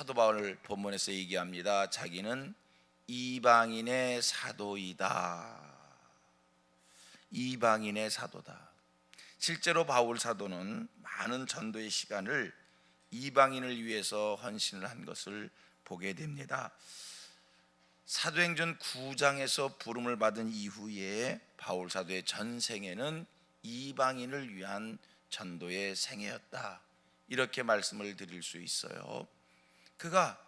사도 바울 본문에서 얘기합니다. 자기는 이방인의 사도이다. 이방인의 사도다. 실제로 바울 사도는 많은 전도의 시간을 이방인을 위해서 헌신을 한 것을 보게 됩니다. 사도행전 9장에서 부름을 받은 이후에 바울 사도의 전생에는 이방인을 위한 전도의 생애였다. 이렇게 말씀을 드릴 수 있어요. 그가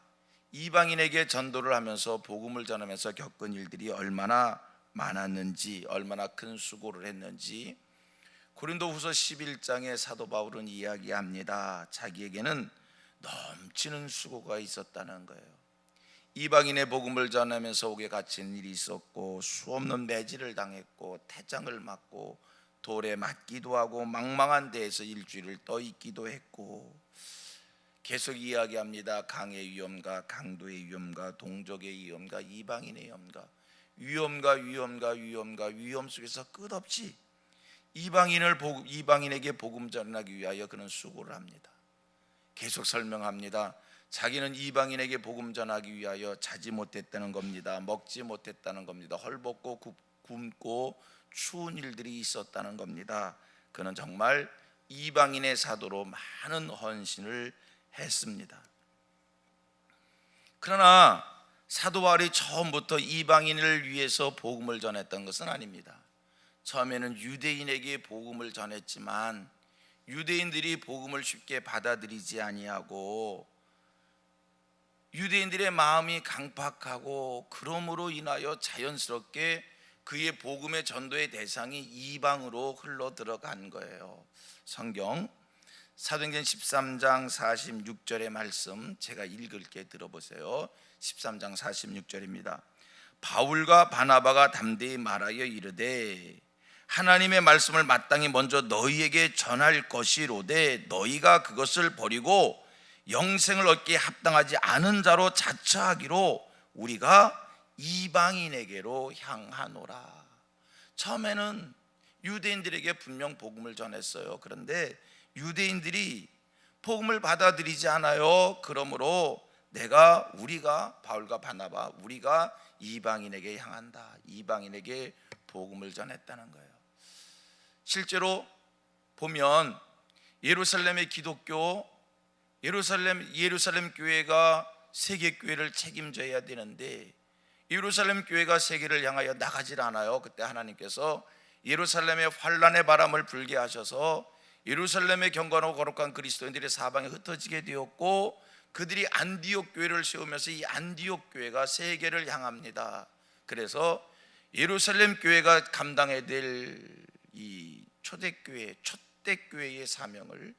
이방인에게 전도를 하면서 복음을 전하면서 겪은 일들이 얼마나 많았는지, 얼마나 큰 수고를 했는지 고린도후서 11장에 사도 바울은 이야기합니다. 자기에게는 넘치는 수고가 있었다는 거예요. 이방인의 복음을 전하면서 옥에 갇힌 일이 있었고 수없는 매질을 당했고 태장을 맞고 돌에 맞기도 하고 망망한 데에서 일주일을 떠 있기도 했고 계속 이야기합니다. 강의 위험과 강도의 위험과 동족의 위험과 이방인의 위험과 위험과 위험과 위험과 위험 속에서 끝없이 이방인을 복- 이방인에게 복음 전하기 위하여 그는 수고를 합니다. 계속 설명합니다. 자기는 이방인에게 복음 전하기 위하여 자지 못했다는 겁니다. 먹지 못했다는 겁니다. 헐벗고 굽- 굶고 추운 일들이 있었다는 겁니다. 그는 정말 이방인의 사도로 많은 헌신을 했습니다. 그러나 사도 바울이 처음부터 이방인을 위해서 복음을 전했던 것은 아닙니다. 처음에는 유대인에게 복음을 전했지만 유대인들이 복음을 쉽게 받아들이지 아니하고 유대인들의 마음이 강팍하고 그러므로 인하여 자연스럽게 그의 복음의 전도의 대상이 이방으로 흘러 들어간 거예요. 성경 사도행전 13장 46절의 말씀 제가 읽을 게 들어보세요. 13장 46절입니다. 바울과 바나바가 담대히 말하여 이르되 하나님의 말씀을 마땅히 먼저 너희에게 전할 것이로되 너희가 그것을 버리고 영생을 얻기에 합당하지 않은 자로 자처하기로 우리가 이방인에게로 향하노라. 처음에는 유대인들에게 분명 복음을 전했어요. 그런데 유대인들이 복음을 받아들이지 않아요. 그러므로 내가 우리가 바울과 바나바 우리가 이방인에게 향한다. 이방인에게 복음을 전했다는 거예요. 실제로 보면 예루살렘의 기독교 예루살렘 예루살렘 교회가 세계 교회를 책임져야 되는데 예루살렘 교회가 세계를 향하여 나가질 않아요. 그때 하나님께서 예루살렘의 환란의 바람을 불게 하셔서 예루살렘의 경건하고 거룩한 그리스도인들이 사방에 흩어지게 되었고 그들이 안디옥 교회를 세우면서 이 안디옥 교회가 세계를 향합니다. 그래서 예루살렘 교회가 감당해야 될 이 초대교회, 초대교회의 사명을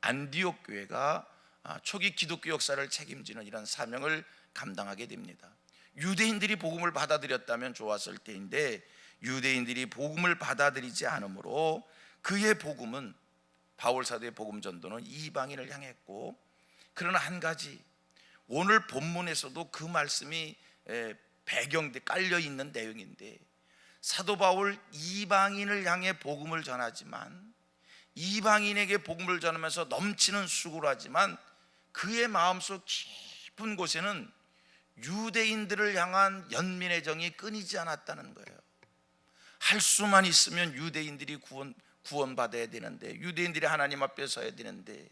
안디옥 교회가 아, 초기 기독교 역사를 책임지는 이런 사명을 감당하게 됩니다. 유대인들이 복음을 받아들였다면 좋았을 때인데 유대인들이 복음을 받아들이지 않으므로 그의 복음은 바울 사도의 복음 전도는 이방인을 향했고 그러나 한 가지 오늘 본문에서도 그 말씀이 에, 배경돼 깔려 있는 내용인데 사도 바울 이방인을 향해 복음을 전하지만 이방인에게 복음을 전하면서 넘치는 수고를 하지만 그의 마음속 깊은 곳에는 유대인들을 향한 연민의 정이 끊이지 않았다는 거예요. 할 수만 있으면 유대인들이 구원 구원받아야 되는데 유대인들이 하나님 앞에 서야 되는데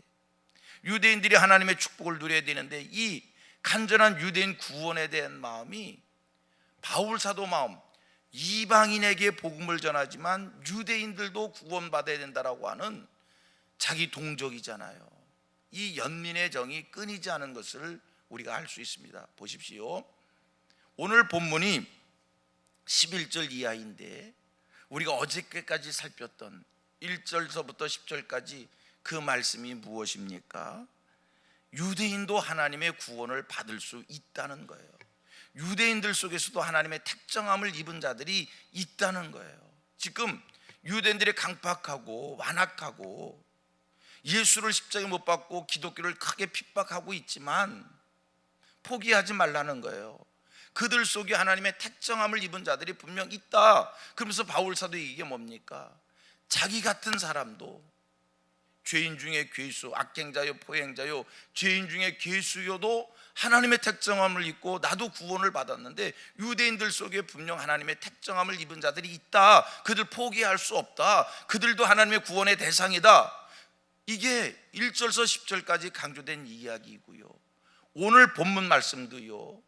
유대인들이 하나님의 축복을 누려야 되는데 이 간절한 유대인 구원에 대한 마음이 바울 사도 마음 이방인에게 복음을 전하지만 유대인들도 구원받아야 된다라고 하는 자기 동족이잖아요. 이 연민의 정이 끊이지 않은 것을 우리가 알 수 있습니다. 보십시오. 오늘 본문이 11절 이하인데 우리가 어저께까지 살폈던 1절서부터 10절까지 그 말씀이 무엇입니까? 유대인도 하나님의 구원을 받을 수 있다는 거예요. 유대인들 속에서도 하나님의 택정함을 입은 자들이 있다는 거예요. 지금 유대인들이 강팍하고 완악하고 예수를 십자가에 못 박고 기독교를 크게 핍박하고 있지만 포기하지 말라는 거예요. 그들 속에 하나님의 택정함을 입은 자들이 분명 있다. 그러면서 바울 사도 이게 뭡니까? 자기 같은 사람도 죄인 중에 괴수, 악행자요, 포행자요, 죄인 중에 괴수여도 하나님의 택정함을 입고 나도 구원을 받았는데 유대인들 속에 분명 하나님의 택정함을 입은 자들이 있다. 그들 포기할 수 없다. 그들도 하나님의 구원의 대상이다. 이게 1절서 10절까지 강조된 이야기이고요. 오늘 본문 말씀도요.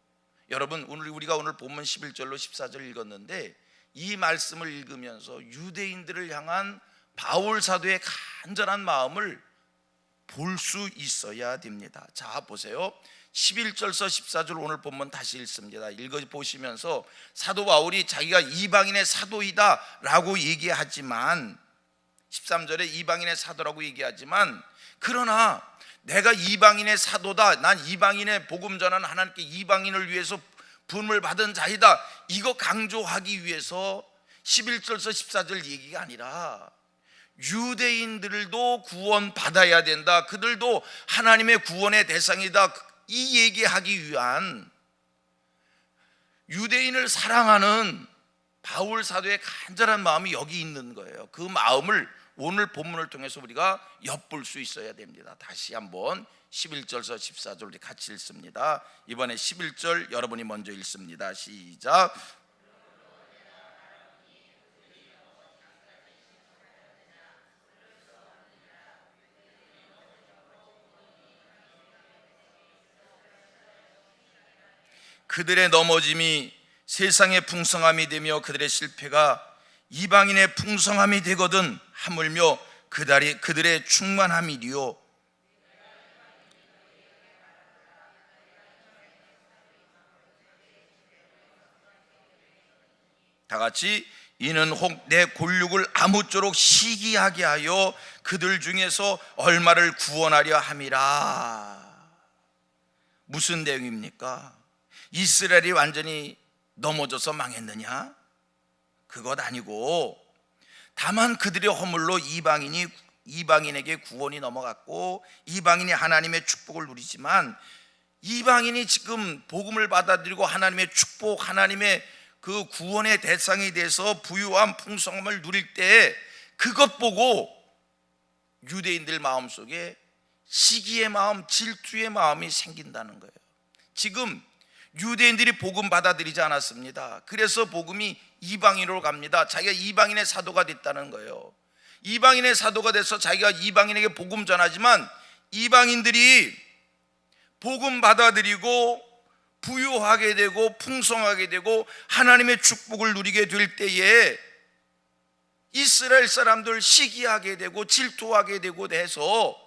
여러분 오늘 우리가 오늘 본문 11절로 14절 읽었는데 이 말씀을 읽으면서 유대인들을 향한 바울 사도의 간절한 마음을 볼 수 있어야 됩니다. 자, 보세요. 11절서 14절 오늘 본문 다시 읽습니다. 읽어 보시면서 사도 바울이 자기가 이방인의 사도이다라고 얘기하지만 13절에 이방인의 사도라고 얘기하지만 그러나 내가 이방인의 사도다. 난 이방인의 복음 전하는 하나님께 이방인을 위해서 부름을 받은 자이다. 이거 강조하기 위해서 11절서 14절 얘기가 아니라 유대인들도 구원 받아야 된다. 그들도 하나님의 구원의 대상이다. 이 얘기하기 위한 유대인을 사랑하는 바울 사도의 간절한 마음이 여기 있는 거예요. 그 마음을 오늘 본문을 통해서 우리가 엿볼 수 있어야 됩니다. 다시 한번 11절서 14절 우리 같이 읽습니다. 이번에 11절 여러분이 먼저 읽습니다. 시작. 그들의 넘어짐이 세상의 풍성함이 되며 그들의 실패가 이방인의 풍성함이 되거든 하물며 그들의 충만함이리요 다 같이 이는 혹 내 골육을 아무쪼록 시기하게 하여 그들 중에서 얼마를 구원하려 함이라 무슨 내용입니까? 이스라엘이 완전히 넘어져서 망했느냐? 그것 아니고 다만 그들의 허물로 이방인이 이방인에게 구원이 넘어갔고 이방인이 하나님의 축복을 누리지만 이방인이 지금 복음을 받아들이고 하나님의 축복, 하나님의 그 구원의 대상이 돼서 부유함, 풍성함을 누릴 때 그것 보고 유대인들 마음속에 시기의 마음, 질투의 마음이 생긴다는 거예요. 지금 유대인들이 복음 받아들이지 않았습니다. 그래서 복음이 이방인으로 갑니다. 자기가 이방인의 사도가 됐다는 거예요. 이방인의 사도가 돼서 자기가 이방인에게 복음 전하지만 이방인들이 복음 받아들이고 부유하게 되고 풍성하게 되고 하나님의 축복을 누리게 될 때에 이스라엘 사람들 시기하게 되고 질투하게 되고 해서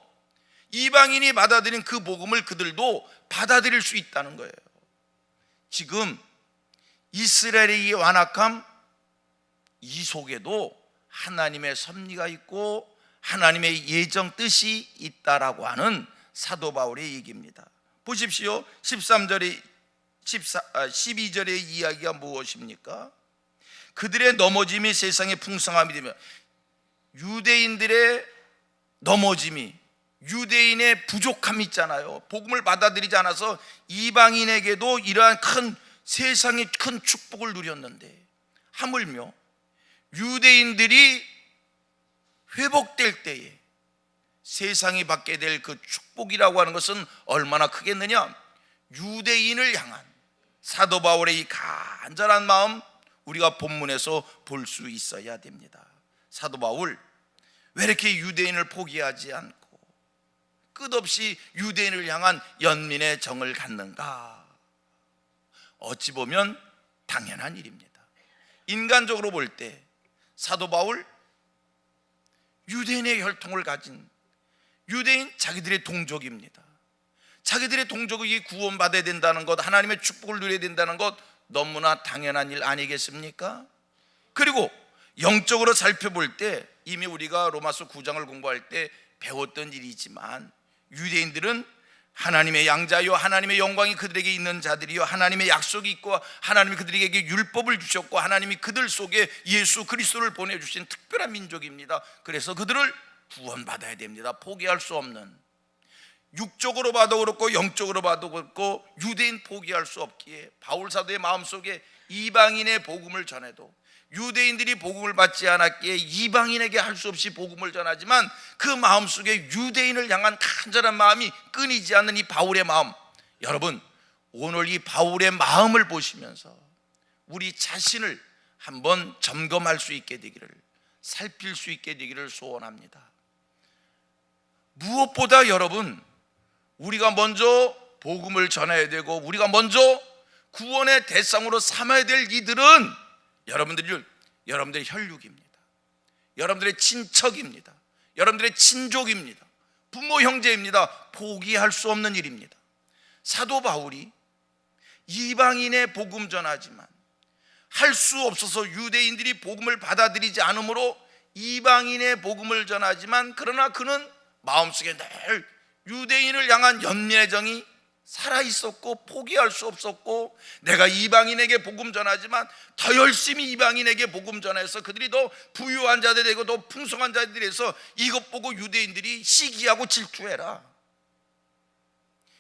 이방인이 받아들인 그 복음을 그들도 받아들일 수 있다는 거예요. 지금 이스라엘의 이 완악함 이 속에도 하나님의 섭리가 있고 하나님의 예정 뜻이 있다라고 하는 사도 바울의 얘기입니다. 보십시오. 13절에 14, 아, 12절의 이야기가 무엇입니까? 그들의 넘어짐이 세상의 풍성함이 되면 유대인들의 넘어짐이 유대인의 부족함이 있잖아요. 복음을 받아들이지 않아서 이방인에게도 이러한 큰 세상의 큰 축복을 누렸는데 하물며 유대인들이 회복될 때에 세상이 받게 될 그 축복이라고 하는 것은 얼마나 크겠느냐? 유대인을 향한 사도 바울의 이 간절한 마음 우리가 본문에서 볼 수 있어야 됩니다. 사도 바울 왜 이렇게 유대인을 포기하지 않고 끝없이 유대인을 향한 연민의 정을 갖는가? 어찌 보면 당연한 일입니다. 인간적으로 볼 때 사도 바울 유대인의 혈통을 가진 유대인 자기들의 동족입니다. 자기들의 동족이 구원받아야 된다는 것, 하나님의 축복을 누려야 된다는 것 너무나 당연한 일 아니겠습니까? 그리고 영적으로 살펴볼 때 이미 우리가 로마서 9장을 공부할 때 배웠던 일이지만 유대인들은 하나님의 양자요 하나님의 영광이 그들에게 있는 자들이요 하나님의 약속이 있고 하나님이 그들에게 율법을 주셨고 하나님이 그들 속에 예수 그리스도를 보내 주신 특별한 민족입니다. 그래서 그들을 구원받아야 됩니다. 포기할 수 없는 육적으로 봐도 그렇고 영적으로 봐도 그렇고 유대인 포기할 수 없기에 바울 사도의 마음속에 이방인의 복음을 전해도 유대인들이 복음을 받지 않았기에 이방인에게 할 수 없이 복음을 전하지만 그 마음속에 유대인을 향한 간절한 마음이 끊이지 않는 이 바울의 마음 여러분 오늘 이 바울의 마음을 보시면서 우리 자신을 한번 점검할 수 있게 되기를 살필 수 있게 되기를 소원합니다. 무엇보다 여러분 우리가 먼저 복음을 전해야 되고 우리가 먼저 구원의 대상으로 삼아야 될 이들은 여러분들이 여러분들의 혈육입니다. 여러분들의 친척입니다. 여러분들의 친족입니다. 부모 형제입니다. 포기할 수 없는 일입니다. 사도 바울이 이방인의 복음 전하지만 할 수 없어서 유대인들이 복음을 받아들이지 않으므로 이방인의 복음을 전하지만 그러나 그는 마음속에 늘 유대인을 향한 연민의 정이 살아 있었고 포기할 수 없었고 내가 이방인에게 복음 전하지만 더 열심히 이방인에게 복음 전해서 그들이 더 부유한 자들이 되고 더 풍성한 자들이 돼서 이것 보고 유대인들이 시기하고 질투해라.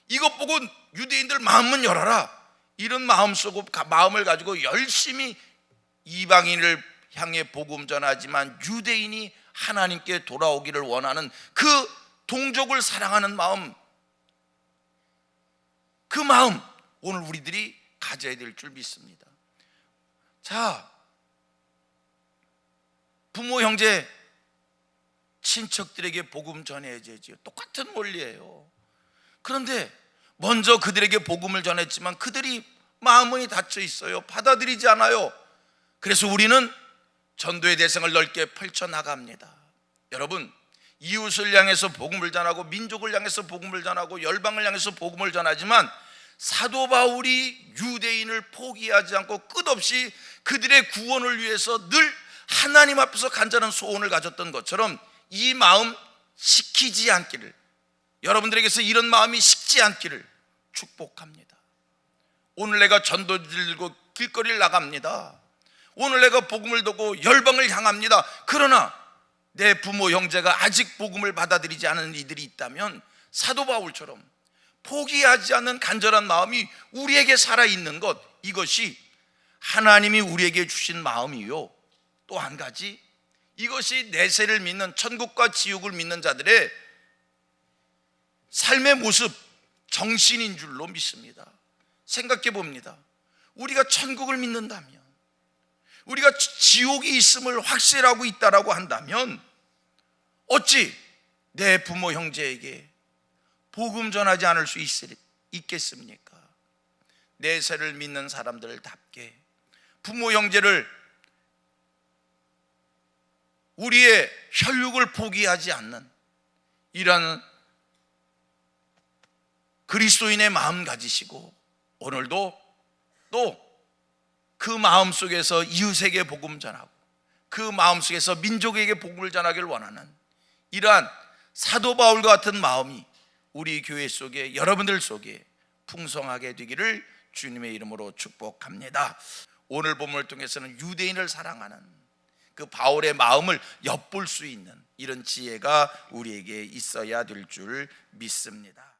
이것 보고 유대인들 마음은 열어라. 이런 마음 속으로 마음을 가지고 열심히 이방인을 향해 복음 전하지만 유대인이 하나님께 돌아오기를 원하는 그 동족을 사랑하는 마음 그 마음 오늘 우리들이 가져야 될 줄 믿습니다. 자, 부모 형제 친척들에게 복음 전해야지 똑같은 원리예요. 그런데 먼저 그들에게 복음을 전했지만 그들이 마음이 닫혀 있어요. 받아들이지 않아요. 그래서 우리는 전도의 대상을 넓게 펼쳐 나갑니다. 여러분, 이웃을 향해서 복음을 전하고 민족을 향해서 복음을 전하고 열방을 향해서 복음을 전하지만 사도 바울이 유대인을 포기하지 않고 끝없이 그들의 구원을 위해서 늘 하나님 앞에서 간절한 소원을 가졌던 것처럼 이 마음 식히지 않기를 여러분들에게서 이런 마음이 식지 않기를 축복합니다. 오늘 내가 전도 들고 길거리를 나갑니다. 오늘 내가 복음을 듣고 열방을 향합니다. 그러나 내 부모 형제가 아직 복음을 받아들이지 않은 이들이 있다면 사도 바울처럼 포기하지 않는 간절한 마음이 우리에게 살아 있는 것 이것이 하나님이 우리에게 주신 마음이요. 또 한 가지 이것이 내세를 믿는 천국과 지옥을 믿는 자들의 삶의 모습 정신인 줄로 믿습니다. 생각해 봅니다. 우리가 천국을 믿는다면 우리가 지옥이 있음을 확실하고 있다라고 한다면 어찌 내 부모 형제에게 복음 전하지 않을 수 있, 있겠습니까? 내세를 믿는 사람들답게 부모 형제를 우리의 혈육을 포기하지 않는 이런 그리스도인의 마음 가지시고 오늘도 또 그 마음 속에서 이웃에게 복음 전하고 그 마음 속에서 민족에게 복음을 전하기를 원하는 이러한 사도 바울 같은 마음이 우리 교회 속에 여러분들 속에 풍성하게 되기를 주님의 이름으로 축복합니다. 오늘 본문을 통해서는 유대인을 사랑하는 그 바울의 마음을 엿볼 수 있는 이런 지혜가 우리에게 있어야 될 줄 믿습니다.